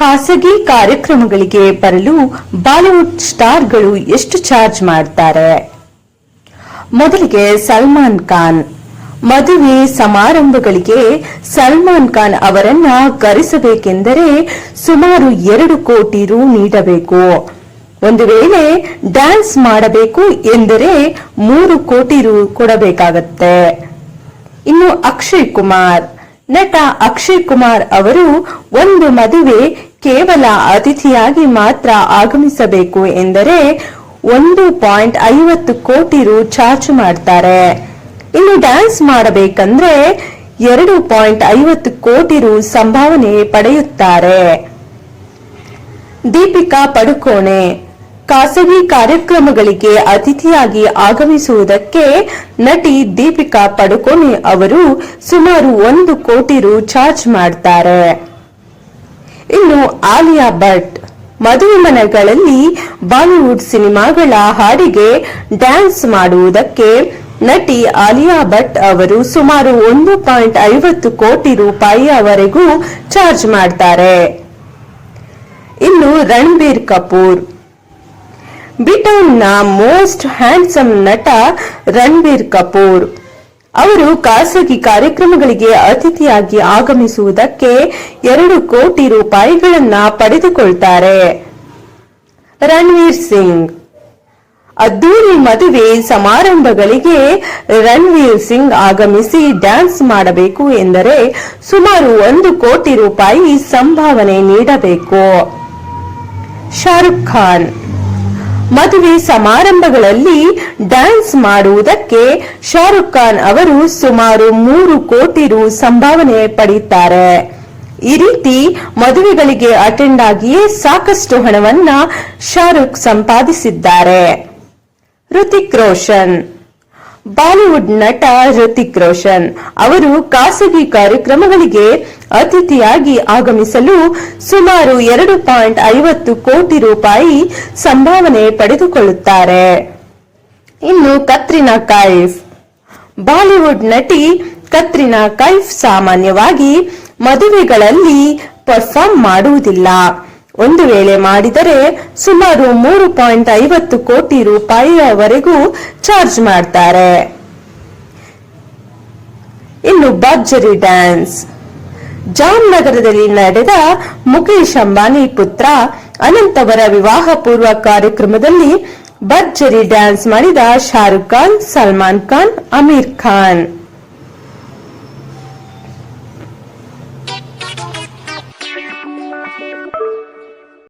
ಖಾಸಗಿ ಕಾರ್ಯಕ್ರಮಗಳಿಗೆ ಬರಲು ಬಾಲಿವುಡ್ ಸ್ಟಾರ್ಗಳು ಎಷ್ಟು ಚಾರ್ಜ್ ಮಾಡ್ತಾರೆ? ಮೊದಲಿಗೆ ಸಲ್ಮಾನ್ ಖಾನ್. ಮದುವೆ ಸಮಾರಂಭಗಳಿಗೆ ಸಲ್ಮಾನ್ ಖಾನ್ ಅವರನ್ನ ಕರೆಸಬೇಕೆಂದರೆ ಸುಮಾರು ಎರಡು ಕೋಟಿ ರು ನೀಡಬೇಕು. ಒಂದು ವೇಳೆ ಡ್ಯಾನ್ಸ್ ಮಾಡಬೇಕು ಎಂದರೆ ಮೂರು ಕೋಟಿ ರು ಕೊಡಬೇಕಾಗತ್ತೆ. ಇನ್ನು ಅಕ್ಷಯ್ ಕುಮಾರ್. ನಟ ಅಕ್ಷಯ್ ಕುಮಾರ್ ಅವರು ಒಂದು ಮದುವೆ ಕೇವಲ ಅತಿಥಿಯಾಗಿ ಮಾತ್ರ ಆಗಮಿಸಬೇಕು ಎಂದರೆ ಒಂದು ಪಾಯಿಂಟ್ ಐವತ್ತು ಕೋಟಿ ರು ಚಾರ್ಜ್ ಮಾಡ್ತಾರೆ. ಇನ್ನು ಡ್ಯಾನ್ಸ್ ಮಾಡಬೇಕಂದ್ರೆ ಎರಡು ಪಾಯಿಂಟ್ ಐವತ್ತು ಕೋಟಿ ರು ಸಂಭಾವನೆ ಪಡೆಯುತ್ತಾರೆ. ದೀಪಿಕಾ ಪಡುಕೋಣೆ, ಖಾಸಗಿ ಕಾರ್ಯಕ್ರಮಗಳಿಗೆ ಅತಿಥಿಯಾಗಿ ಆಗಮಿಸುವುದಕ್ಕೆ ನಟಿ ದೀಪಿಕಾ ಪಡುಕೋಣೆ ಅವರು ಸುಮಾರು ಒಂದು ಕೋಟಿ ರು ಚಾರ್ಜ್ ಮಾಡ್ತಾರೆ. ಇನ್ನು ಆಲಿಯಾ ಭಟ್. ಮದುವೆ ಮನೆಗಳಲ್ಲಿ ಬಾಲಿವುಡ್ ಸಿನಿಮಾಗಳ ಹಾಡಿಗೆ ಡ್ಯಾನ್ಸ್ ಮಾಡುವುದಕ್ಕೆ ನಟಿ ಆಲಿಯಾ ಭಟ್ ಅವರು ಸುಮಾರು ಒಂದು ಪಾಯಿಂಟ್ ಐವತ್ತು ಕೋಟಿ ರೂಪಾಯಿಯವರೆಗೂ ಚಾರ್ಜ್ ಮಾಡ್ತಾರೆ. ಇನ್ನು ರಣಬೀರ್ ಕಪೂರ್. ಬ್ರಿಟನ್ನ ಮೋಸ್ಟ್ ಹ್ಯಾಂಡ್ಸಮ್ ನಟ ರಣಬೀರ್ ಕಪೂರ್. ಅವರು ಖಾಸಗಿ ಕಾರ್ಯಕ್ರಮಗಳಿಗೆ ಅತಿಥಿಯಾಗಿ ಆಗಮಿಸುವುದಕ್ಕೆ ಎರಡು ಕೋಟಿ ರೂಪಾಯಿಗಳನ್ನ ಪಡೆದುಕೊಳ್ತಾರೆ. ರಣವೀರ್ ಸಿಂಗ್. ಅದ್ದೂರಿ ಮದುವೆ ಸಮಾರಂಭಗಳಿಗೆ ರಣವೀರ್ ಸಿಂಗ್ ಆಗಮಿಸಿ ಡ್ಯಾನ್ಸ್ ಮಾಡಬೇಕು ಎಂದರೆ ಸುಮಾರು ಒಂದು ಕೋಟಿ ರೂಪಾಯಿ ಸಂಭಾವನೆ ನೀಡಬೇಕು. ಶಾರುಖ್ ಖಾನ್. ಮದುವೆ ಸಮಾರಂಭಗಳಲ್ಲಿ ಡ್ಯಾನ್ಸ್ ಮಾಡುವುದಕ್ಕೆ ಶಾರುಖ್ ಖಾನ್ ಅವರು ಸುಮಾರು ಮೂರು ಕೋಟಿ ರು ಸಂಭಾವನೆ ಪಡೆಯುತ್ತಾರೆ. ಈ ರೀತಿ ಮದುವೆಗಳಿಗೆ ಅಟೆಂಡ್ ಆಗಿಯೇ ಸಾಕಷ್ಟು ಹಣವನ್ನ ಶಾರುಖ್ ಸಂಪಾದಿಸಿದ್ದಾರೆ. ಋತಿಕ್ ರೋಷನ್ ಬಾಲಿವುಡ್ ನಟ ಹೃತಿಕ್ ರೋಷನ್ ಅವರು ಖಾಸಗಿ ಕಾರ್ಯಕ್ರಮಗಳಿಗೆ ಅತಿಥಿಯಾಗಿ ಆಗಮಿಸಲು ಸುಮಾರು ಎರಡು ಪಾಯಿಂಟ್ ಐವತ್ತು ಕೋಟಿ ರೂಪಾಯಿ ಸಂಭಾವನೆ ಪಡೆದುಕೊಳ್ಳುತ್ತಾರೆ. ಇನ್ನು ಕತ್ರಿನಾ ಕೈಫ್. ಬಾಲಿವುಡ್ ನಟಿ ಕತ್ರಿನಾ ಕೈಫ್ ಸಾಮಾನ್ಯವಾಗಿ ಮದುವೆಗಳಲ್ಲಿ ಪರ್ಫಾರ್ಮ್ ಮಾಡುವುದಿಲ್ಲ. ಒಂದು ವೇಳೆ ಮಾಡಿದರೆ ಸುಮಾರು ಮೂರು ಪಾಯಿಂಟ್ ಐವತ್ತು ಕೋಟಿ ರೂಪಾಯಿಯವರೆಗೂ ಚಾರ್ಜ್ ಮಾಡ್ತಾರೆ. ಇನ್ನು ಭರ್ಜರಿ ಡ್ಯಾನ್ಸ್. ಜಾಮ್ನಗರದಲ್ಲಿ ನಡೆದ ಮುಖೇಶ್ ಅಂಬಾನಿ ಪುತ್ರ ಅನಂತ್ ಅವರ ವಿವಾಹ ಪೂರ್ವ ಕಾರ್ಯಕ್ರಮದಲ್ಲಿ ಭರ್ಜರಿ ಡ್ಯಾನ್ಸ್ ಮಾಡಿದ ಶಾರುಖ್ ಖಾನ್, ಸಲ್ಮಾನ್ ಖಾನ್, ಅಮೀರ್ ಖಾನ್.